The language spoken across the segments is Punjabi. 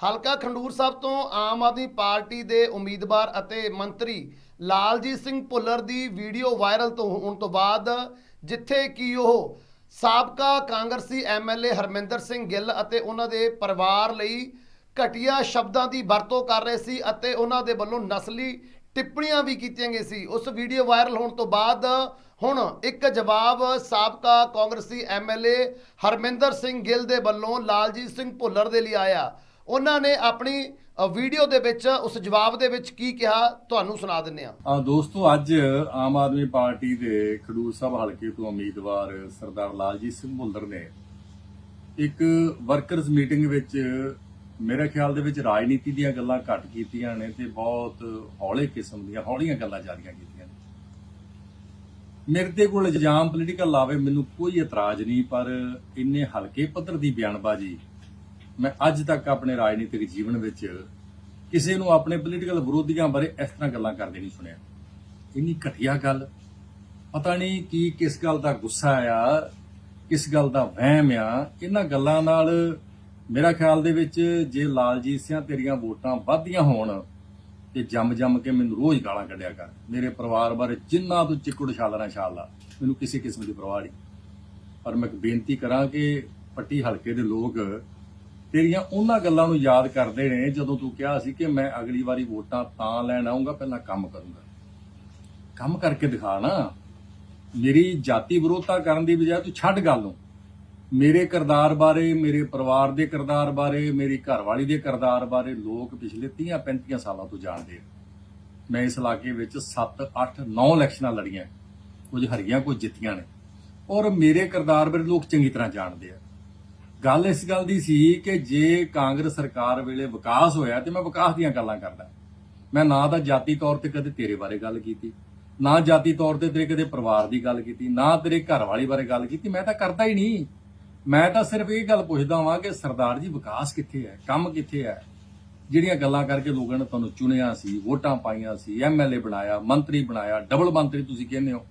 ਹਲਕਾ ਖੰਡੂਰ ਸਾਹਿਬ ਤੋਂ ਆਮ ਆਦਮੀ ਪਾਰਟੀ ਦੇ ਉਮੀਦਵਾਰ ਅਤੇ ਮੰਤਰੀ ਲਾਲਜੀਤ ਸਿੰਘ ਭੁੱਲਰ ਦੀ ਵੀਡੀਓ ਵਾਇਰਲ ਤੋਂ ਹੋਣ ਤੋਂ ਬਾਅਦ, ਜਿੱਥੇ ਕਿ ਉਹ ਸਾਬਕਾ ਕਾਂਗਰਸੀ ਐਮਐਲਏ ਹਰਮਿੰਦਰ ਸਿੰਘ ਗਿੱਲ ਅਤੇ ਉਹਨਾਂ ਦੇ ਪਰਿਵਾਰ ਲਈ ਘਟੀਆ ਸ਼ਬਦਾਂ ਦੀ ਵਰਤੋਂ ਕਰ ਰਹੇ ਸੀ ਅਤੇ ਉਹਨਾਂ ਦੇ ਵੱਲੋਂ ਨਸਲੀ ਟਿੱਪਣੀਆਂ ਵੀ ਕੀਤੀਆਂ ਗਈਆਂ ਸੀ। ਉਸ ਵੀਡੀਓ ਵਾਇਰਲ ਹੋਣ ਤੋਂ ਬਾਅਦ ਹੁਣ ਇੱਕ ਜਵਾਬ ਸਾਬਕਾ ਕਾਂਗਰਸੀ ਐਮਐਲਏ ਹਰਮਿੰਦਰ ਸਿੰਘ ਗਿੱਲ ਦੇ ਵੱਲੋਂ ਲਾਲਜੀਤ ਸਿੰਘ ਭੁੱਲਰ ਦੇ ਲਈ ਆਇਆ। ਉਹਨਾਂ ਨੇ ਆਪਣੀ ਵੀਡੀਓ ਦੇ ਵਿੱਚ, ਉਸ ਜਵਾਬ ਦੇ ਵਿੱਚ ਕੀ ਕਿਹਾ, ਤੁਹਾਨੂੰ ਸੁਣਾ ਦਿੰਨੇ ਆ ਆ ਦੋਸਤੋ, ਅੱਜ ਆਮ ਆਦਮੀ ਪਾਰਟੀ ਦੇ ਖਡੂਰ ਸਾਹਿਬ ਹਲਕੇ ਤੋਂ ਉਮੀਦਵਾਰ ਸਰਦਾਰ ਲਾਲਜੀਤ ਸਿੰਘ ਭੁੱਲਰ ਨੇ ਇੱਕ ਵਰਕਰਸ ਮੀਟਿੰਗ ਵਿੱਚ ਮੇਰੇ ਖਿਆਲ ਦੇ ਵਿੱਚ ਰਾਜਨੀਤੀ ਦੀਆਂ ਗੱਲਾਂ ਘੱਟ ਕੀਤੀਆਂ ਨੇ ਤੇ ਬਹੁਤ ਹੌਲੇ ਕਿਸਮ ਦੀਆਂ, ਹੌਲੀਆਂ ਗੱਲਾਂ ਜਾਰੀਆਂ ਕੀਤੀਆਂ ਨੇ। ਮੇਰੇ ਤੇ ਕੋਲ ਇਲਜ਼ਾਮ ਪੋਲੀਟੀਕਲ ਲਾਵੇ, ਮੈਨੂੰ ਕੋਈ ਇਤਰਾਜ਼ ਨਹੀਂ, ਪਰ ਇੰਨੇ ਹਲਕੇ ਪੱਧਰ ਦੀ ਬਿਆਨਬਾਜ਼ੀ ਮੈਂ ਅੱਜ ਤੱਕ ਆਪਣੇ ਰਾਜਨੀਤਿਕ ਜੀਵਨ ਵਿੱਚ ਕਿਸੇ ਨੂੰ ਆਪਣੇ ਪੋਲੀਟੀਕਲ ਵਿਰੋਧੀਆਂ ਬਾਰੇ ਇਸ ਤਰ੍ਹਾਂ ਗੱਲਾਂ ਕਰਦੇ ਨਹੀਂ ਸੁਣਿਆ। ਇੰਨੀ ਘਟੀਆ ਗੱਲ, ਪਤਾ ਨਹੀਂ ਕੀ ਕਿਸ ਗੱਲ ਦਾ ਗੁੱਸਾ ਆ, ਕਿਸ ਗੱਲ ਦਾ ਵਹਿਮ ਆ। ਇਹਨਾਂ ਗੱਲਾਂ ਨਾਲ ਮੇਰਾ ਖਿਆਲ ਦੇ ਵਿੱਚ ਜੇ ਲਾਲਜੀਤ ਸਿੰਘ ਤੇਰੀਆਂ ਵੋਟਾਂ ਵੱਧਦੀਆਂ ਹੋਣ ਤੇ ਜੰਮ ਜੰਮ ਕੇ ਮੈਨੂੰ ਰੋਜ਼ ਗਾਲਾਂ ਕੱਢਿਆ ਕਰ। ਮੇਰੇ ਪਰਿਵਾਰ ਬਾਰੇ ਜਿੰਨਾ ਤੂੰ ਚਿੱਕੜ ਛਾਲਣਾ ਛਾਲਾ ਮੈਨੂੰ ਕਿਸੇ ਕਿਸਮ ਦੀ ਪਰਵਾਹ ਨਹੀਂ। ਪਰ ਮੈਂ ਇੱਕ ਬੇਨਤੀ ਕਰਾਂ ਕਿ ਪੱਟੀ ਹਲਕੇ ਦੇ ਲੋਕ ਤੇਰੀਆਂ ਉਹਨਾਂ ਗੱਲਾਂ ਨੂੰ ਯਾਦ ਕਰਦੇ ਨੇ, ਜਦੋਂ ਤੂੰ ਕਿਹਾ ਸੀ ਕਿ ਮੈਂ ਅਗਲੀ ਵਾਰੀ ਵੋਟਾਂ ਤਾਂ ਲੈਣ ਆਉਂਗਾ ਪਹਿਲਾਂ ਕੰਮ ਕਰੂੰਗਾ। ਕੰਮ ਕਰਕੇ ਦਿਖਾ ਨਾ। ਮੇਰੀ ਜਾਤੀ ਵਿਰੋਧਤਾ ਕਰਨ ਦੀ ਬਜਾਏ ਤੂੰ ਛੱਡ ਗੱਲ ਨੂੰ। ਮੇਰੇ ਕਿਰਦਾਰ ਬਾਰੇ, ਮੇਰੇ ਪਰਿਵਾਰ ਦੇ ਕਿਰਦਾਰ ਬਾਰੇ, ਮੇਰੀ ਘਰਵਾਲੀ ਦੇ ਕਿਰਦਾਰ ਬਾਰੇ ਲੋਕ ਪਿਛਲੇ 30 35 ਸਾਲਾਂ ਤੋਂ ਜਾਣਦੇ ਆ। ਮੈਂ ਇਸ ਇਲਾਕੇ ਵਿੱਚ 7 8 9 ਇਲੈਕਸ਼ਨਾਂ ਲੜੀਆਂ। ਕੁਝ ਹਰੀਆਂ, ਕੁਝ ਜਿੱਤੀਆਂ ਨੇ। ਔਰ ਮੇਰੇ ਕਿਰਦਾਰ ਬਾਰੇ ਲੋਕ ਚੰਗੀ ਤਰ੍ਹਾਂ ਜਾਣਦੇ ਆ। ਗੱਲ ਇਸ ਗੱਲ ਦੀ ਸੀ ਕਿ ਜੇ ਕਾਂਗਰਸ ਸਰਕਾਰ ਵੇਲੇ ਵਿਕਾਸ ਹੋਇਆ ਤੇ ਮੈਂ ਵਿਕਾਸ ਦੀਆਂ ਗੱਲਾਂ ਕਰਦਾ। ਮੈਂ ਨਾ ਤਾਂ ਜਾਤੀ ਤੌਰ ਤੇ ਕਦੇ ਤੇਰੇ ਬਾਰੇ ਗੱਲ ਕੀਤੀ, ਨਾ ਜਾਤੀ ਤੌਰ ਤੇ ਤੇਰੇ ਕਦੇ ਪਰਿਵਾਰ ਦੀ ਗੱਲ ਕੀਤੀ, ਨਾ ਤੇਰੇ ਘਰ ਵਾਲੀ ਬਾਰੇ ਗੱਲ ਕੀਤੀ, ਮੈਂ ਤਾਂ ਕਰਦਾ ਹੀ ਨਹੀਂ। ਮੈਂ ਤਾਂ ਸਿਰਫ ਇਹ ਗੱਲ ਪੁੱਛਦਾ ਵਾਂ ਕਿ ਸਰਦਾਰ ਜੀ ਵਿਕਾਸ ਕਿੱਥੇ ਹੈ, ਕੰਮ ਕਿੱਥੇ ਹੈ? ਜਿਹੜੀਆਂ ਗੱਲਾਂ ਕਰਕੇ ਲੋਕਾਂ ਨੇ ਤੁਹਾਨੂੰ ਚੁਣਿਆ ਸੀ, ਵੋਟਾਂ ਪਾਈਆਂ ਸੀ ਐਮਐਲਏ ਬਣਾਇਆ, ਮੰਤਰੀ ਬਣਾਇਆ, ਡਬਲ ਮੰਤਰੀ ਤੁਸੀਂ ਕਹਿੰਦੇ ਹੋ,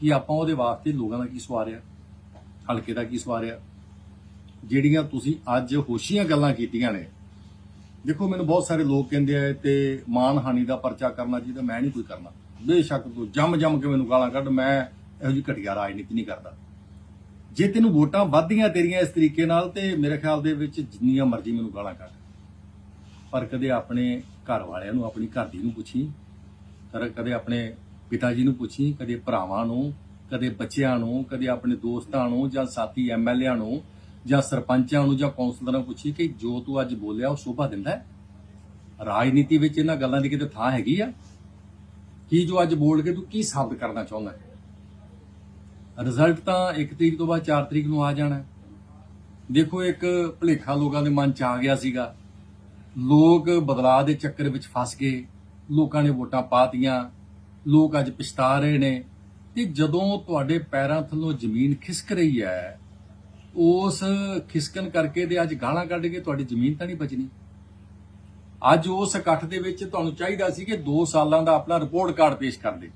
ਕਿ ਆਪਾਂ ਉਹਦੇ ਵਾਸਤੇ ਲੋਕਾਂ ਦਾ ਕੀ ਸਵਾਰਿਆ? ਹਲਕੇ ਦਾ ਕੀ ਸਵਾਰਿਆ? ਜਿਹੜੀਆਂ ਤੁਸੀਂ ਅੱਜ ਹੋਸ਼ੀਆਂ ਗੱਲਾਂ ਕੀਤੀਆਂ ਨੇ। ਦੇਖੋ, ਮੈਨੂੰ ਬਹੁਤ ਸਾਰੇ ਲੋਕ ਕਹਿੰਦੇ ਆ, ਤੇ ਮਾਨ ਹਾਨੀ ਦਾ ਪਰਚਾ ਕਰਨਾ ਚਾਹੀਦਾ ਮੈਂ ਨਹੀਂ ਕੋਈ ਕਰਨਾ। ਬੇਸ਼ੱਕ ਤੂੰ ਜੰਮ ਜੰਮ ਕੇ ਮੈਨੂੰ ਗਾਲਾਂ ਕੱਢ, ਮੈਂ ਇਹੋ ਜਿਹੀ ਘਟੀਆ ਰਾਜਨੀਤੀ ਨਹੀਂ ਕਰਦਾ। ਜੇ ਤੈਨੂੰ ਵੋਟਾਂ ਵੱਧਦੀਆਂ ਤੇਰੀਆਂ ਇਸ ਤਰੀਕੇ ਨਾਲ, ਤੇ ਮੇਰੇ ਖਿਆਲ ਦੇ ਵਿੱਚ ਜਿੰਨੀਆਂ ਮਰਜ਼ੀ ਮੈਨੂੰ ਗਾਲਾਂ ਕੱਢ। ਪਰ ਕਦੇ ਆਪਣੇ ਘਰ ਵਾਲਿਆਂ ਨੂੰ, ਆਪਣੀ ਘਰ ਦੀ ਨੂੰ ਪੁੱਛੀ ਕਰ ਕਦੇ ਆਪਣੇ ਪਿਤਾ ਜੀ ਨੂੰ ਪੁੱਛੀ, ਕਦੇ ਭਰਾਵਾਂ ਨੂੰ, ਕਦੇ ਬੱਚਿਆਂ ਨੂੰ, ਕਦੇ ਆਪਣੇ ਦੋਸਤਾਂ ਨੂੰ ਜਾਂ ਸਾਥੀ ਐਮਐਲਏਆਂ ਨੂੰ ਜਾਂ ਸਰਪੰਚਾਂ ਨੂੰ ਜਾਂ ਕੌਂਸਲਰਾਂ ਨੂੰ ਪੁੱਛੀ ਕਿ ਜੋ ਤੂੰ ਅੱਜ ਬੋਲਿਆ ਉਹ ਸ਼ੋਭਾ ਦਿੰਦਾ ਹੈ। ਰਾਜਨੀਤੀ ਵਿੱਚ ਇਹਨਾਂ ਗੱਲਾਂ ਦੀ ਕਿਤੇ ਥਾਂ ਹੈਗੀ ਆ? ਕੀ ਜੋ ਅੱਜ ਬੋਲ ਕੇ ਤੂੰ ਕੀ ਸਾਬਤ ਕਰਨਾ ਚਾਹੁੰਦਾ ਹੈ? ਰਿਜ਼ਲਟ ਤਾਂ 1 ਤਰੀਕ ਤੋਂ ਬਾਅਦ 4 ਤਰੀਕ ਨੂੰ ਆ ਜਾਣਾ ਦੇਖੋ, ਇੱਕ ਭੁਲੇਖਾ ਲੋਕਾਂ ਦੇ ਮਨ ਚ ਆ ਗਿਆ ਸੀਗਾ। ਲੋਕ ਬਦਲਾਅ ਦੇ ਚੱਕਰ ਵਿੱਚ ਫਸ ਗਏ। ਲੋਕਾਂ ਨੇ ਵੋਟਾਂ ਪਾਤੀਆਂ। ਲੋਕ ਅੱਜ ਪਛਤਾ ਰਹੇ ਨੇ। ਤੇ ਜਦੋਂ ਤੁਹਾਡੇ ਪੈਰਾਂ ਥੱਲੋਂ ਜ਼ਮੀਨ ਖਿਸਕ ਰਹੀ ਹੈ ਉਸ ਖਿਸਕਣ ਕਰਕੇ ਤੇ ਅੱਜ ਗਾਲਾਂ ਕੱਢ ਕੇ ਤੁਹਾਡੀ ਜ਼ਮੀਨ ਤਾਂ ਨਹੀਂ ਬਚਣੀ। ਅੱਜ ਉਸ ਇਕੱਠ ਦੇ ਵਿੱਚ ਤੁਹਾਨੂੰ ਚਾਹੀਦਾ ਸੀ ਕਿ 2 ਸਾਲਾਂ ਦਾ ਆਪਣਾ ਰਿਪੋਰਟ ਕਾਰਡ ਪੇਸ਼ ਕਰ ਦੇ।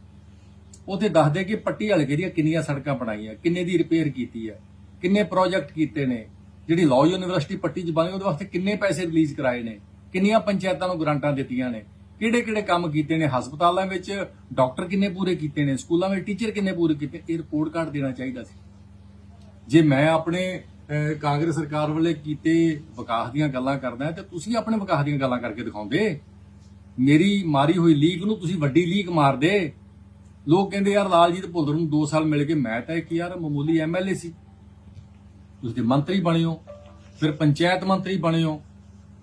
ਉਹਦੇ ਦੱਸਦੇ ਕਿ ਪੱਟੀ ਹਲਕੇ ਦੀਆਂ ਕਿੰਨੀਆਂ ਸੜਕਾਂ ਬਣਾਈਆਂ, ਕਿੰਨੇ ਦੀ ਰਿਪੇਅਰ ਕੀਤੀ ਹੈ, ਕਿੰਨੇ ਪ੍ਰੋਜੈਕਟ ਕੀਤੇ ਨੇ, ਜਿਹੜੀ ਲਾਅ ਯੂਨੀਵਰਸਿਟੀ ਪੱਟੀ ਚ ਬਣੀ, ਉਹਦੇ ਵਾਸਤੇ ਕਿੰਨੇ ਪੈਸੇ ਰਿਲੀਜ਼ ਕਰਾਏ ਨੇ, ਕਿੰਨੀਆਂ ਪੰਚਾਇਤਾਂ ਨੂੰ ਗ੍ਰਾਂਟਾਂ ਦਿੱਤੀਆਂ ਨੇ ਕਿਹੜੇ ਕਿਹੜੇ ਕੰਮ ਕੀਤੇ ਨੇ, ਹਸਪਤਾਲਾਂ ਵਿੱਚ ਡਾਕਟਰ ਕਿੰਨੇ ਪੂਰੇ ਕੀਤੇ ਨੇ, ਸਕੂਲਾਂ ਵਿੱਚ ਟੀਚਰ ਕਿੰਨੇ ਪੂਰੇ ਕੀਤੇ ਇਹ ਰਿਪੋਰਟ ਕਾਰਡ ਦੇਣਾ ਚਾਹੀਦਾ ਸੀ। ਜੇ ਮੈਂ ਆਪਣੇ ਕਾਂਗਰਸ ਸਰਕਾਰ ਵੱਲੇ ਕੀਤੇ ਵਿਕਾਸ ਦੀਆਂ ਗੱਲਾਂ ਕਰਦਾ ਤੇ ਤੁਸੀਂ ਆਪਣੇ ਵਿਕਾਸ ਦੀਆਂ ਗੱਲਾਂ ਕਰਕੇ ਦਿਖਾਉਂਦੇ। ਮੇਰੀ ਮਾਰੀ ਹੋਈ ਲੀਕ ਨੂੰ ਤੁਸੀਂ ਵੱਡੀ ਲੀਕ ਮਾਰਦੇ। ਲੋਕ ਕਹਿੰਦੇ, ਯਾਰ, ਲਾਲਜੀਤ ਭੁੱਲਰ ਨੂੰ 2 ਸਾਲ ਮਿਲ ਗਏ। ਮੈਂ ਤਾਂ ਇੱਕ ਯਾਰ ਮਾਮੂਲੀ ਐਮਐਲਏ ਸੀ। ਤੁਸੀਂ ਤੇ ਮੰਤਰੀ ਬਣੇ ਹੋ, ਫਿਰ ਪੰਚਾਇਤ ਮੰਤਰੀ ਬਣੇ ਹੋ,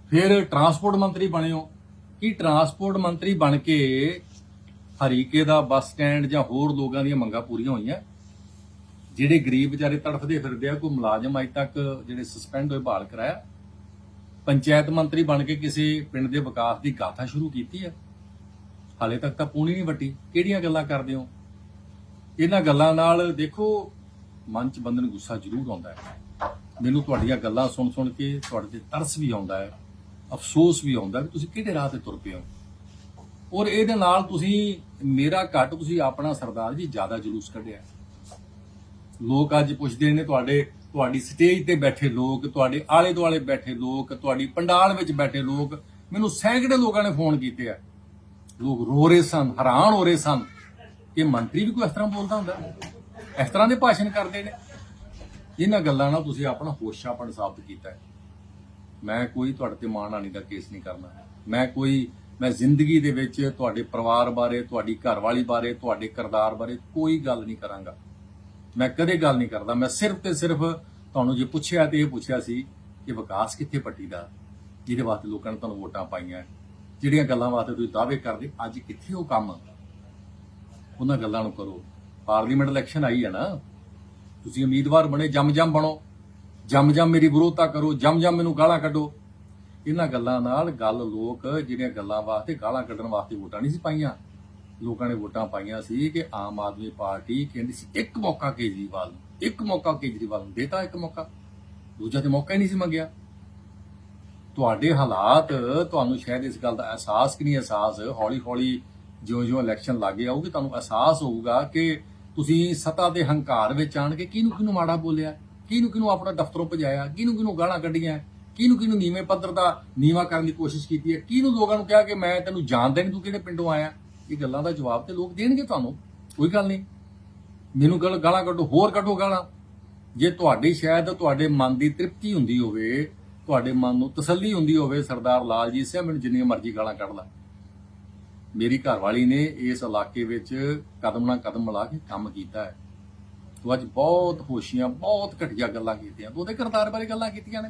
ਫਿਰ ਟਰਾਂਸਪੋਰਟ ਮੰਤਰੀ ਬਣੇ ਹੋ। ਕੀ ਟਰਾਂਸਪੋਰਟ ਮੰਤਰੀ ਬਣ ਕੇ ਹਰੀਕੇ ਦਾ ਬੱਸ ਸਟੈਂਡ ਜਾਂ ਹੋਰ ਲੋਕਾਂ ਦੀਆਂ ਮੰਗਾਂ ਪੂਰੀਆਂ ਹੋਈਆਂ? ਜਿਹੜੇ ਗਰੀਬ ਵਿਚਾਰੇ ਤੜਫਦੇ ਫਿਰਦੇ ਆ, ਕੋਈ ਮੁਲਾਜ਼ਮ ਅਜ ਤੱਕ ਜਿਹੜੇ ਸਸਪੈਂਡ ਹੋਏ, ਬਹਾਲ ਕਰਾਇਆ? ਪੰਚਾਇਤ ਮੰਤਰੀ ਬਣ ਕੇ ਕਿਸੇ ਪਿੰਡ ਦੇ ਵਿਕਾਸ ਦੀ ਗਾਥਾ ਸ਼ੁਰੂ ਕੀਤੀ ਹੈ ਹਾਲੇ ਤੱਕ ਤਾਂ ਪੂਣੀ ਨਹੀਂ ਵੱਟੀ। ਕਿਹੜੀਆਂ ਗੱਲਾਂ ਕਰਦੇ ਹੋ? ਇਹਨਾਂ ਗੱਲਾਂ ਨਾਲ ਦੇਖੋ, ਮਨ ਚ ਬੰਦੇ ਗੁੱਸਾ ਜ਼ਰੂਰ ਆਉਂਦਾ ਹੈ। ਮੈਨੂੰ ਤੁਹਾਡੀਆਂ ਗੱਲਾਂ ਸੁਣ ਸੁਣ ਕੇ ਤੁਹਾਡੇ ਤੇ ਤਰਸ ਵੀ ਆਉਂਦਾ ਹੈ, ਅਫਸੋਸ ਵੀ ਆਉਂਦਾ ਕਿ ਤੁਸੀਂ ਕਿਹੜੇ ਰਾਹ ਤੇ ਤੁਰ ਪਏ ਹੋ? ਔਰ ਇਹਦੇ ਨਾਲ ਤੁਸੀਂ, ਮੇਰਾ ਘੱਟ ਤੁਸੀਂ ਆਪਣਾ ਸਰਦਾਰ ਜੀ ਜ਼ਿਆਦਾ ਜਲੂਸ ਕੱਢਿਆ। ਲੋਕ ਅੱਜ ਪੁੱਛਦੇ ਨੇ ਤੁਹਾਡੇ, ਤੁਹਾਡੀ ਸਟੇਜ ਤੇ ਬੈਠੇ ਲੋਕ, ਤੁਹਾਡੇ ਆਲੇ ਦੁਆਲੇ ਬੈਠੇ ਲੋਕ, ਤੁਹਾਡੀ ਪੰਡਾਲ ਵਿੱਚ ਬੈਠੇ ਲੋਕ, ਮੈਨੂੰ ਸੈਂਕੜੇ ਲੋਕਾਂ ਨੇ ਫੋਨ ਕੀਤੇ ਆ। ਲੋਕ ਰੋ ਰਹੇ ਸਨ, ਹੈਰਾਨ ਹੋ ਰਹੇ ਸਨ ਕਿ ਮੰਤਰੀ ਵੀ ਕੋਈ ਇਸ ਤਰ੍ਹਾਂ ਬੋਲਦਾ ਹੁੰਦਾ? ਇਸ ਤਰ੍ਹਾਂ ਦੇ ਭਾਸ਼ਣ ਕਰਦੇ ਨੇ। ਇਹਨਾਂ ਗੱਲਾਂ ਨਾਲ ਤੁਸੀਂ ਆਪਣਾ ਹੋਸ਼ਾਪਣ ਸਾਬਤ ਕੀਤਾ ਹੈ। ਮੈਂ ਕੋਈ ਤੁਹਾਡੇ ਤੇ ਮਾਣਹਾਨੀ ਦਾ ਕੇਸ ਨਹੀਂ ਕਰਨਾ। ਮੈਂ ਕੋਈ, ਮੈਂ ਜ਼ਿੰਦਗੀ ਦੇ ਵਿੱਚ ਤੁਹਾਡੇ ਪਰਿਵਾਰ ਬਾਰੇ, ਤੁਹਾਡੀ ਘਰਵਾਲੀ ਬਾਰੇ, ਤੁਹਾਡੇ ਕਿਰਦਾਰ ਬਾਰੇ ਕੋਈ ਗੱਲ ਨਹੀਂ ਕਰਾਂਗਾ। ਮੈਂ ਕਦੇ ਗੱਲ ਨਹੀਂ ਕਰਦਾ। ਮੈਂ ਸਿਰਫ ਤੇ ਸਿਰਫ ਤੁਹਾਨੂੰ ਜੇ ਪੁੱਛਿਆ ਤੇ ਇਹ ਪੁੱਛਿਆ ਸੀ ਕਿ ਵਿਕਾਸ ਕਿੱਥੇ ਪੱਟੀ ਦਾ, ਜਿਹਦੇ ਵਾਸਤੇ ਲੋਕਾਂ ਨੇ ਤੁਹਾਨੂੰ ਵੋਟਾਂ ਪਾਈਆਂ, ਜਿਹੜੀਆਂ ਗੱਲਾਂ ਵਾਸਤੇ ਤੁਸੀਂ ਦਾਅਵੇ ਕਰਦੇ, ਅੱਜ ਕਿੱਥੇ ਉਹ ਕੰਮ? ਉਹਨਾਂ ਗੱਲਾਂ ਨੂੰ ਕਰੋ। ਪਾਰਲੀਮੈਂਟ ਇਲੈਕਸ਼ਨ ਆਈ ਹੈ ਨਾ, ਤੁਸੀਂ ਉਮੀਦਵਾਰ ਬਣੇ ਜਮ ਜਮ ਬਣੋ। ਜਮ ਜਮ ਮੇਰੀ ਵਿਰੋਧਤਾ ਕਰੋ ਜਮ ਜਮ ਮੈਨੂੰ ਗਾਲਾਂ ਕੱਢੋ। ਇਹਨਾਂ ਗੱਲਾਂ ਨਾਲ ਗੱਲ ਲੋਕ, ਜਿਹੜੀਆਂ ਗੱਲਾਂ ਵਾਸਤੇ ਗਾਲਾਂ ਕੱਢਣ ਵਾਸਤੇ ਵੋਟਾਂ ਨਹੀਂ ਸੀ ਪਾਈਆਂ। ਲੋਕਾਂ ਨੇ ਵੋਟਾਂ ਪਾਈਆਂ ਸੀ ਕਿ ਆਮ ਆਦਮੀ ਪਾਰਟੀ ਕਹਿੰਦੀ ਸੀ, ਇੱਕ ਮੌਕਾ ਕੇਜਰੀਵਾਲ ਨੂੰ, ਇੱਕ ਮੌਕਾ ਕੇਜਰੀਵਾਲ ਨੂੰ, ਦੇਤਾ ਇੱਕ ਮੌਕਾ। ਦੂਜਾ ਤੇ ਮੌਕਾ ਹੀ ਨਹੀਂ ਸੀ ਮੰਗਿਆ। ਤੁਹਾਡੇ ਹਾਲਾਤ, ਤੁਹਾਨੂੰ ਸ਼ਾਇਦ ਇਸ ਗੱਲ ਦਾ ਅਹਿਸਾਸ ਕਿ ਨਹੀਂ ਅਹਿਸਾਸ ਹੌਲੀ ਹੌਲੀ ਜਿਉਂ-ਜਿਉਂ ਇਲੈਕਸ਼ਨ ਲੱਗੇ ਆਊਗੀ ਤੁਹਾਨੂੰ ਅਹਿਸਾਸ ਹੋਊਗਾ ਕਿ ਤੁਸੀਂ ਸਤਾ ਦੇ ਹੰਕਾਰ ਵਿੱਚ ਆਣ ਕੇ ਕਿਹਨੂੰ ਕਿਹਨੂੰ ਮਾੜਾ ਬੋਲਿਆ? ਕਿਹਨੂੰ ਕਿਹਨੂੰ ਆਪਣਾ ਦਫ਼ਤਰੋਂ ਭਜਾਇਆ? ਕਿਹਨੂੰ ਕਿਹਨੂੰ ਗਾਲਾਂ ਕੱਢੀਆਂ? ਕਿਹਨੂੰ ਕਿਹਨੂੰ ਨੀਵੇਂ ਪੱਧਰ ਦਾ ਨੀਵਾ ਕਰਨ ਦੀ ਕੋਸ਼ਿਸ਼ ਕੀਤੀ ਹੈ? ਕਿਹਨੂੰ ਲੋਕਾਂ ਨੂੰ ਕਿਹਾ ਕਿ ਮੈਂ ਤੈਨੂੰ ਜਾਣਦਾ ਨਹੀਂ ਤੂੰ ਕਿਹੜੇ ਪਿੰਡੋਂ ਆਇਆ? ਇਹ ਗੱਲਾਂ ਦਾ ਜਵਾਬ ਤੇ ਲੋਕ ਦੇਣਗੇ ਤੁਹਾਨੂੰ, ਕੋਈ ਗੱਲ ਨਹੀਂ। ਮੈਨੂੰ ਗੱਲ ਗਾਲਾਂ ਕੱਢੋ, ਹੋਰ ਕੱਢੋ ਗਾਲਾਂ। ਜੇ ਤੁਹਾਡੀ ਸ਼ਾਇਦ ਤੁਹਾਡੇ ਮਨ ਦੀ ਤ੍ਰਿਪਤੀ ਹੁੰਦੀ ਹੋਵੇ, ਤੁਹਾਡੇ ਮਨ ਨੂੰ ਤਸੱਲੀ ਹੁੰਦੀ ਹੋਵੇ, ਸਰਦਾਰ ਲਾਲਜੀਤ ਸਿੰਘ ਮੈਨੂੰ ਜਿੰਨੀਆਂ ਮਰਜ਼ੀ ਗਾਲਾਂ ਕੱਢ ਲਾ। ਮੇਰੀ ਘਰਵਾਲੀ ਨੇ ਇਸ ਇਲਾਕੇ ਵਿੱਚ ਕਦਮ ਨਾਲ ਕਦਮ ਮਿਲਾ ਕੇ ਕੰਮ ਕੀਤਾ ਹੈ। ਤੂੰ ਅੱਜ ਬਹੁਤ ਹੋਸ਼ੀਆਂ ਬਹੁਤ ਘਟੀਆ ਗੱਲਾਂ ਕੀਤੀਆਂ। ਤੂੰ ਉਹਦੇ ਕਰਤਾਰ ਬਾਰੇ ਗੱਲਾਂ ਕੀਤੀਆਂ ਨੇ?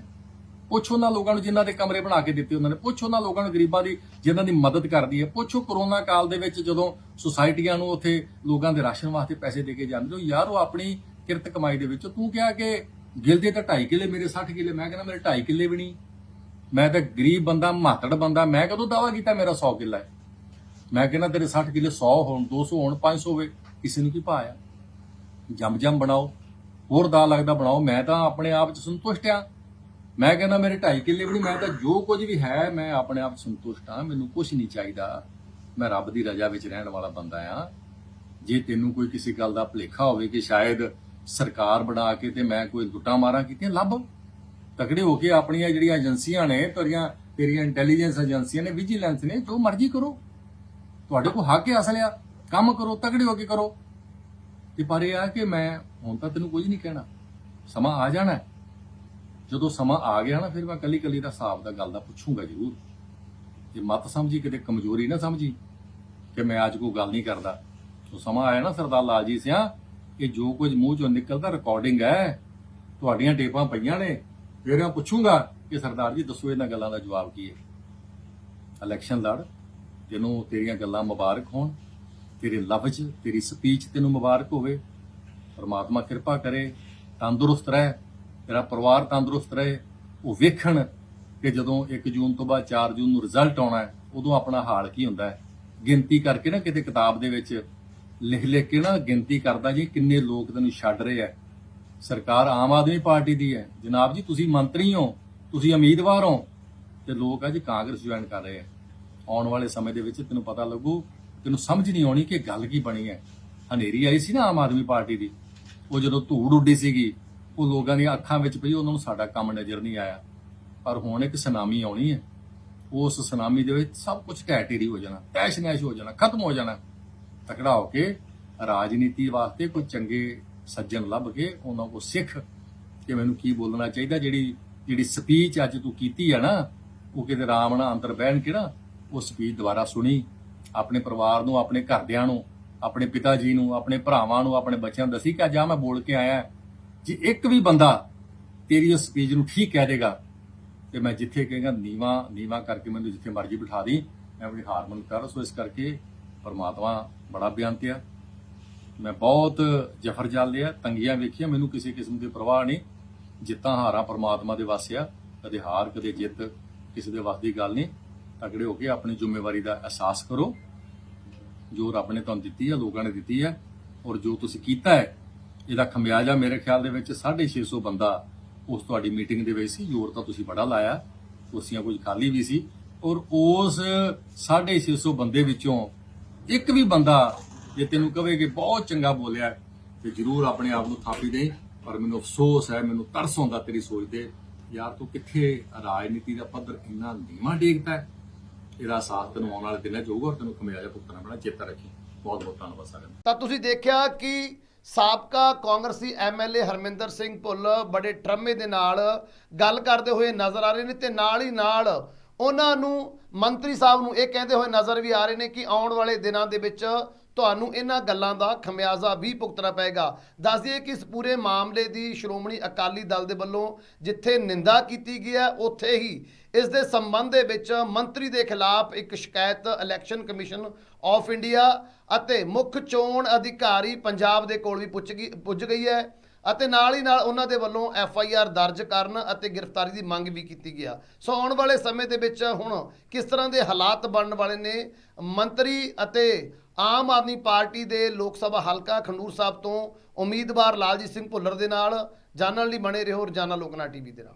ਪੁੱਛ ਉਹਨਾਂ ਲੋਕਾਂ ਨੂੰ ਜਿਨ੍ਹਾਂ ਦੇ ਕਮਰੇ ਬਣਾ ਕੇ ਦਿੱਤੇ ਉਹਨਾਂ ਨੇ, ਪੁੱਛ ਉਹਨਾਂ ਲੋਕਾਂ ਨੂੰ ਗਰੀਬਾਂ ਦੀ ਜਿਨ੍ਹਾਂ ਦੀ ਮਦਦ ਕਰਦੀ ਹੈ, ਪੁੱਛੋ ਕਰੋਨਾ ਕਾਲ ਦੇ ਵਿੱਚ ਜਦੋਂ ਸੁਸਾਇਟੀਆਂ ਨੂੰ ਉੱਥੇ ਲੋਕਾਂ ਦੇ ਰਾਸ਼ਨ ਵਾਸਤੇ ਪੈਸੇ ਦੇ ਕੇ ਜਾਂਦੇ ਹੋ, ਯਾਰ ਉਹ ਆਪਣੀ ਕਿਰਤ ਕਮਾਈ ਦੇ ਵਿੱਚ, ਤੂੰ ਕਿਹਾ ਕਿ ਗਿਲ ਦੇ ਤਾਂ 2.5 ਕਿੱਲੇ, ਮੇਰੇ 60 ਕਿੱਲੇ, ਮੈਂ ਕਹਿੰਦਾ ਮੇਰੇ 2.5 ਕਿੱਲੇ ਵੀ ਨਹੀਂ। ਮੈਂ ਤਾਂ ਗਰੀਬ ਬੰਦਾ, ਮਾਤੜ ਬੰਦਾ, ਮੈਂ ਕਦੋਂ ਦਾਵਾ ਕੀਤਾ ਮੇਰਾ 100 ਕਿੱਲਾ ਹੈ? ਮੈਂ ਕਹਿੰਦਾ ਤੇਰੇ 60 ਕਿੱਲੇ 100 ਹੋਣ 200 ਹੋਣ 500 ਹੋਵੇ, ਕਿਸੇ ਨੂੰ ਕੀ ਪਾਇਆ ਜੰਮ ਜੰਮ ਬਣਾਓ, ਹੋਰ ਦਾ ਲੱਗਦਾ ਬਣਾਓ, ਮੈਂ ਤਾਂ ਆਪਣੇ ਆਪ ਚ ਸੰਤੁਸ਼ਟ ਆ। ਮੈਂ ਕਹਿੰਦਾ ਮੇਰੇ 2.5 ਕਿੱਲੇ ਵੀ ਨਹੀਂ ਮੈਂ ਤਾਂ ਜੋ ਕੁਝ ਵੀ ਹੈ, ਮੈਂ ਆਪਣੇ ਆਪ ਸੰਤੁਸ਼ਟ ਹਾਂ, ਮੈਨੂੰ ਕੁਝ ਨਹੀਂ ਚਾਹੀਦਾ। ਮੈਂ ਰੱਬ ਦੀ ਰਜ਼ਾ ਵਿੱਚ ਰਹਿਣ ਵਾਲਾ ਬੰਦਾ ਆ ਜੇ ਤੈਨੂੰ ਕੋਈ ਕਿਸੇ ਗੱਲ ਦਾ ਭੁਲੇਖਾ ਹੋਵੇ ਕਿ ਸ਼ਾਇਦ ਸਰਕਾਰ ਬਣਾ ਕੇ ਤੇ ਮੈਂ ਕੋਈ ਲੁੱਟਾਂ ਮਾਰਾਂ ਕੀਤੀਆਂ, ਲੱਭ। ਤਕੜੇ ਹੋ ਕੇ ਆਪਣੀਆਂ ਜਿਹੜੀਆਂ ਏਜੰਸੀਆਂ ਨੇ, ਤੇਰੀਆਂ ਤੇਰੀਆਂ ਇੰਟੈਲੀਜੈਂਸ ਏਜੰਸੀਆਂ ਨੇ ਵਿਜੀਲੈਂਸ ਨੇ, ਜੋ ਮਰਜ਼ੀ ਕਰੋ। ਤੁਹਾਡੇ ਕੋਲ ਹੱਕ ਹੈ ਅਸਲ ਆ। ਕੰਮ ਕਰੋ, ਤਕੜੇ ਹੋ ਕੇ ਕਰੋ। ਤੇ ਪਰ ਇਹ ਆ ਕਿ ਮੈਂ ਹੁਣ ਤਾਂ ਤੈਨੂੰ ਕੁਝ ਨਹੀਂ ਕਹਿਣਾ। ਸਮਾਂ ਆ ਜਾਣਾ ਜਦੋਂ ਸਮਾਂ ਆ ਗਿਆ ਨਾ, ਫਿਰ ਮੈਂ ਕੱਲੀ ਕੱਲੀ ਦਾ ਹਿਸਾਬ ਦਾ ਗੱਲ ਦਾ ਪੁੱਛੂੰਗਾ ਜ਼ਰੂਰ। ਜੇ ਮਤ ਸਮਝੀ, ਕਿਤੇ ਕਮਜ਼ੋਰੀ ਨਾ ਸਮਝੀ, ਕਿ ਮੈਂ ਅੱਜ ਕੋਈ ਗੱਲ ਨਹੀਂ ਕਰਦਾ। ਉਹ ਸਮਾਂ ਆਇਆ ਨਾ ਸਰਦਾਰ ਲਾਲਜੀਤ ਸਿਆ, ਇਹ ਜੋ ਕੁਝ ਮੂੰਹ ਚੋਂ ਨਿਕਲਦਾ ਰਿਕਾਰਡਿੰਗ ਹੈ, ਤੁਹਾਡੀਆਂ ਟੇਪਾਂ ਪਈਆਂ ਨੇ, ਫਿਰ ਮੈਂ ਪੁੱਛੂੰਗਾ ਕਿ ਸਰਦਾਰ ਜੀ, ਦੱਸੋ ਇਹਨਾਂ ਗੱਲਾਂ ਦਾ ਜਵਾਬ ਕੀ ਹੈ। ਇਲੈਕਸ਼ਨ ਲੜ, ਤੈਨੂੰ ਤੇਰੀਆਂ ਗੱਲਾਂ ਮੁਬਾਰਕ ਹੋਣ, ਤੇਰੇ ਲਫ਼ਜ਼, ਤੇਰੀ ਸਪੀਚ ਤੈਨੂੰ ਮੁਬਾਰਕ ਹੋਵੇ। ਪਰਮਾਤਮਾ ਕਿਰਪਾ ਕਰੇ, ਤੰਦਰੁਸਤ ਰਹਿ। ਮੇਰਾ ਪਰਿਵਾਰ ਤੰਦਰੁਸਤ ਰਹੇ, ਉਹ ਵੇਖਣ ਕਿ ਜਦੋਂ 1 ਜੂਨ ਤੋਂ ਬਾਅਦ 4 ਜੂਨ ਨੂੰ ਰਿਜ਼ਲਟ ਆਉਣਾ ਹੈ, ਉਦੋਂ ਆਪਣਾ ਹਾਲ ਕੀ ਹੁੰਦਾ ਹੈ। ਗਿਣਤੀ ਕਰਕੇ ਨਾ ਕਿਤੇ ਕਿਤਾਬ ਦੇ ਵਿੱਚ ਲਿਖ ਲਿਖ ਕੇ ਨਾ ਗਿਣਤੀ ਕਰਦਾ ਜੀ ਕਿੰਨੇ ਲੋਕ ਤੈਨੂੰ ਛੱਡ ਰਹੇ ਆ ਸਰਕਾਰ ਆਮ ਆਦਮੀ ਪਾਰਟੀ ਦੀ ਹੈ। ਜਨਾਬ ਜੀ, ਤੁਸੀਂ ਮੰਤਰੀ ਹੋ, ਤੁਸੀਂ ਉਮੀਦਵਾਰ ਹੋ ਤੇ ਲੋਕ ਅੱਜ ਕਾਂਗਰਸ ਜੁਆਇਨ ਕਰ ਰਹੇ ਆ ਆਉਣ ਵਾਲੇ ਸਮੇਂ ਦੇ ਵਿੱਚ ਤੈਨੂੰ ਪਤਾ ਲੱਗੂ, ਤੈਨੂੰ ਸਮਝ ਨਹੀਂ ਆਉਣੀ ਕਿ ਗੱਲ ਕੀ ਬਣੀ ਹੈ। ਹਨੇਰੀ ਆਈ ਸੀ ਨਾ ਆਮ ਆਦਮੀ ਪਾਰਟੀ ਦੀ। ਉਹ ਜਦੋਂ ਧੂੜ ਉੱਡੀ ਸੀਗੀ ਉਹ ਲੋਕਾਂ ਦੀਆਂ ਅੱਖਾਂ ਵਿੱਚ ਪਈ, ਉਹਨਾਂ ਨੂੰ ਸਾਡਾ ਕੰਮ ਨਜ਼ਰ ਨਹੀਂ ਆਇਆ। ਪਰ ਹੁਣ ਇੱਕ ਸੁਨਾਮੀ ਆਉਣੀ ਹੈ। ਉਸ ਸੁਨਾਮੀ ਦੇ ਵਿੱਚ ਸਭ ਕੁਝ ਢਹਿ ਹੋ ਜਾਣਾ, ਤੈਸ਼ ਨੈਸ਼ ਹੋ ਜਾਣਾ, ਖਤਮ ਹੋ ਜਾਣਾ। ਤਕੜਾ ਹੋ ਕੇ ਰਾਜਨੀਤੀ ਵਾਸਤੇ ਕੋਈ ਚੰਗੇ ਸੱਜਣ ਲੱਭ ਕੇ ਉਹਨਾਂ ਕੋ ਸਿੱਖ ਕਿ ਮੈਨੂੰ ਕੀ ਬੋਲਣਾ ਚਾਹੀਦਾ, ਜਿਹੜੀ ਜਿਹੜੀ ਸਪੀਚ ਅੱਜ ਤੂੰ ਕੀਤੀ ਹੈ ਨਾ, ਉਹ ਕਿਤੇ ਆਰਾਮ ਨਾਲ ਅੰਦਰ ਬਹਿਣ ਕੇ ਨਾ ਉਹ ਸਪੀਚ ਦੁਬਾਰਾ ਸੁਣੀ। ਆਪਣੇ ਪਰਿਵਾਰ ਨੂੰ, ਆਪਣੇ ਘਰਦਿਆਂ ਨੂੰ, ਆਪਣੇ ਪਿਤਾ ਜੀ ਨੂੰ, ਆਪਣੇ ਭਰਾਵਾਂ ਨੂੰ, ਆਪਣੇ ਬੱਚਿਆਂ ਨੂੰ ਦੱਸੀ ਕਿ ਅੱਜ ਆ ਮੈਂ ਬੋਲ ਕੇ ਆਇਆ। ਜੇ ਇੱਕ ਵੀ ਬੰਦਾ ਤੇਰੀ ਉਸ ਸਪੀਚ ਨੂੰ ਠੀਕ ਕਹਿ ਦੇਗਾ, ਤੇ ਮੈਂ ਜਿੱਥੇ ਕਹੇਗਾ ਨੀਵਾ ਨੀਵਾ ਕਰਕੇ ਮੈਨੂੰ ਜਿੱਥੇ ਮਰਜ਼ੀ ਬਿਠਾ ਦੀ, ਮੈਂ ਆਪਣੀ ਹਾਰਮਨ ਕਰ, ਸੋ ਇਸ ਕਰਕੇ ਪਰਮਾਤਮਾ ਬੜਾ ਬਿਆੰਤ ਆ ਮੈਂ ਬਹੁਤ ਜਫਰ ਜਲ ਲਿਆ, ਤੰਗੀਆਂ ਵੇਖੀਆਂ, ਮੈਨੂੰ ਕਿਸੇ ਕਿਸਮ ਦੀ ਪਰਵਾਹ ਨਹੀਂ। ਜਿੱਤਾਂ ਹਾਰਾਂ ਪਰਮਾਤਮਾ ਦੇ ਵਾਸਿਆ ਕਦੇ ਹਾਰ, ਕਦੇ ਜਿੱਤ, ਕਿਸੇ ਦੇ ਵੱਸ ਦੀ ਗੱਲ ਨਹੀਂ। ਤਕੜੇ ਹੋ ਕੇ ਆਪਣੀ ਜ਼ਿੰਮੇਵਾਰੀ ਦਾ ਅਹਿਸਾਸ ਕਰੋ। ਜੋ ਰੱਬ ਨੇ ਤੁਹਾਨੂੰ ਦਿੱਤੀ ਹੈ ਲੋਕਾਂ ਨੇ ਦਿੱਤੀ ਹੈ ਔਰ ਜੋ ਤੁਸੀਂ ਕੀਤਾ ਹੈ ਇਹਦਾ ਖਮਿਆਜਾ ਮੇਰੇ ਖਿਆਲ ਦੇ ਵਿੱਚ 650 ਬੰਦਾ ਉਸ ਤੁਹਾਡੀ ਮੀਟਿੰਗ ਦੇ ਵਿੱਚ ਸੀ। ਜ਼ੋਰ ਤਾਂ ਤੁਸੀਂ ਬੜਾ ਲਾਇਆ। ਕੁਰਸੀਆਂ ਕੁਝ ਖਾਲੀ ਵੀ ਸੀ। ਔਰ ਉਸ 650 ਬੰਦੇ ਵਿੱਚੋਂ ਇੱਕ ਵੀ ਬੰਦਾ ਜੇ ਤੈਨੂੰ ਕਵੇ ਕਿ ਬਹੁਤ ਚੰਗਾ ਬੋਲਿਆ, ਤੇ ਜਰੂਰ ਆਪਣੇ ਆਪ ਨੂੰ ਥਾਪੀ ਦੇ ਪਰ ਮੈਨੂੰ ਅਫਸੋਸ ਹੈ, ਮੈਨੂੰ ਤਰਸ ਆਉਂਦਾ ਤੇਰੀ ਸੋਚ ਤੇ। ਯਾਰ ਤੂੰ ਕਿੱਥੇ ਰਾਜਨੀਤੀ ਦਾ ਪੱਧਰ ਇੰਨਾ ਨੀਵਾਂ ਡੇਗਦਾ ਇਹਦਾ ਸਾਥ ਤੈਨੂੰ ਆਉਣ ਵਾਲੇ ਦਿਨਾਂ 'ਚ ਹੋਊਗਾ ਔਰ ਤੈਨੂੰ ਕਮਿਆਜਾ ਭੁਗਤਣਾ ਪੈਣਾ ਚੇਤਾ ਰੱਖੀ। ਬਹੁਤ ਬਹੁਤ ਧੰਨਵਾਦ ਸਾਰਿਆਂ ਦਾ। ਤਾਂ ਤੁਸੀਂ ਦੇਖਿਆ ਕਿ ਸਾਬਕਾ ਕਾਂਗਰਸੀ ਐਮਐਲਏ ਹਰਮਿੰਦਰ ਸਿੰਘ ਭੁੱਲ ਬੜੇ ਟਰਮੇ ਦੇ ਨਾਲ ਗੱਲ ਕਰਦੇ ਹੋਏ ਨਜ਼ਰ ਆ ਰਹੇ ਨੇ ਤੇ ਨਾਲ ਹੀ ਨਾਲ ਉਹਨਾਂ ਨੂੰ ਮੰਤਰੀ ਸਾਹਿਬ ਨੂੰ ਇਹ ਕਹਿੰਦੇ ਹੋਏ ਨਜ਼ਰ ਵੀ ਆ ਰਹੇ ਨੇ ਕਿ ਆਉਣ ਵਾਲੇ ਦਿਨਾਂ ਦੇ ਵਿੱਚ ਤੁਹਾਨੂੰ ਇਹਨਾਂ ਗੱਲਾਂ ਦਾ ਖਮਿਆਜ਼ਾ ਵੀ ਭੁਗਤਣਾ ਪਏਗਾ। ਦੱਸ ਦਈਏ ਕਿ ਇਸ ਪੂਰੇ ਮਾਮਲੇ ਦੀ ਸ਼੍ਰੋਮਣੀ ਅਕਾਲੀ ਦਲ ਦੇ ਵੱਲੋਂ ਜਿੱਥੇ ਨਿੰਦਾ ਕੀਤੀ ਗਈ ਹੈ, ਉੱਥੇ ਹੀ ਇਸ ਦੇ ਸੰਬੰਧ ਦੇ ਵਿੱਚ ਮੰਤਰੀ ਦੇ ਖਿਲਾਫ ਇੱਕ ਸ਼ਿਕਾਇਤ ਇਲੈਕਸ਼ਨ ਕਮਿਸ਼ਨ ਆਫ ਇੰਡੀਆ ਅਤੇ ਮੁੱਖ ਚੋਣ ਅਧਿਕਾਰੀ ਪੰਜਾਬ ਦੇ ਕੋਲ ਵੀ ਪੁੱਜ ਗਈ ਪੁੱਜ ਗਈ ਹੈ ਅਤੇ ਨਾਲ ਹੀ ਨਾਲ ਉਹਨਾਂ ਦੇ ਵੱਲੋਂ ਐਫ ਆਈ ਆਰ ਦਰਜ ਕਰਨ ਅਤੇ ਗ੍ਰਿਫਤਾਰੀ ਦੀ ਮੰਗ ਵੀ ਕੀਤੀ ਗਿਆ। ਸੋ ਆਉਣ ਵਾਲੇ ਸਮੇਂ ਦੇ ਵਿੱਚ ਹੁਣ ਕਿਸ ਤਰ੍ਹਾਂ ਦੇ ਹਾਲਾਤ ਬਣਨ ਵਾਲੇ ਨੇ? ਮੰਤਰੀ ਅਤੇ ਆਮ ਆਦਮੀ ਪਾਰਟੀ ਦੇ ਲੋਕ ਸਭਾ ਹਲਕਾ ਖੰਡੂਰ ਸਾਹਿਬ ਤੋਂ ਉਮੀਦਵਾਰ ਲਾਲਜੀਤ ਸਿੰਘ ਭੁੱਲਰ ਦੇ ਨਾਲ। ਜਾਣਨ ਲਈ ਬਣੇ ਰਹੋ ਰੋਜ਼ਾਨਾ ਲੋਕਨਾ ਟੀਵੀ ਦੇ ਨਾਲ।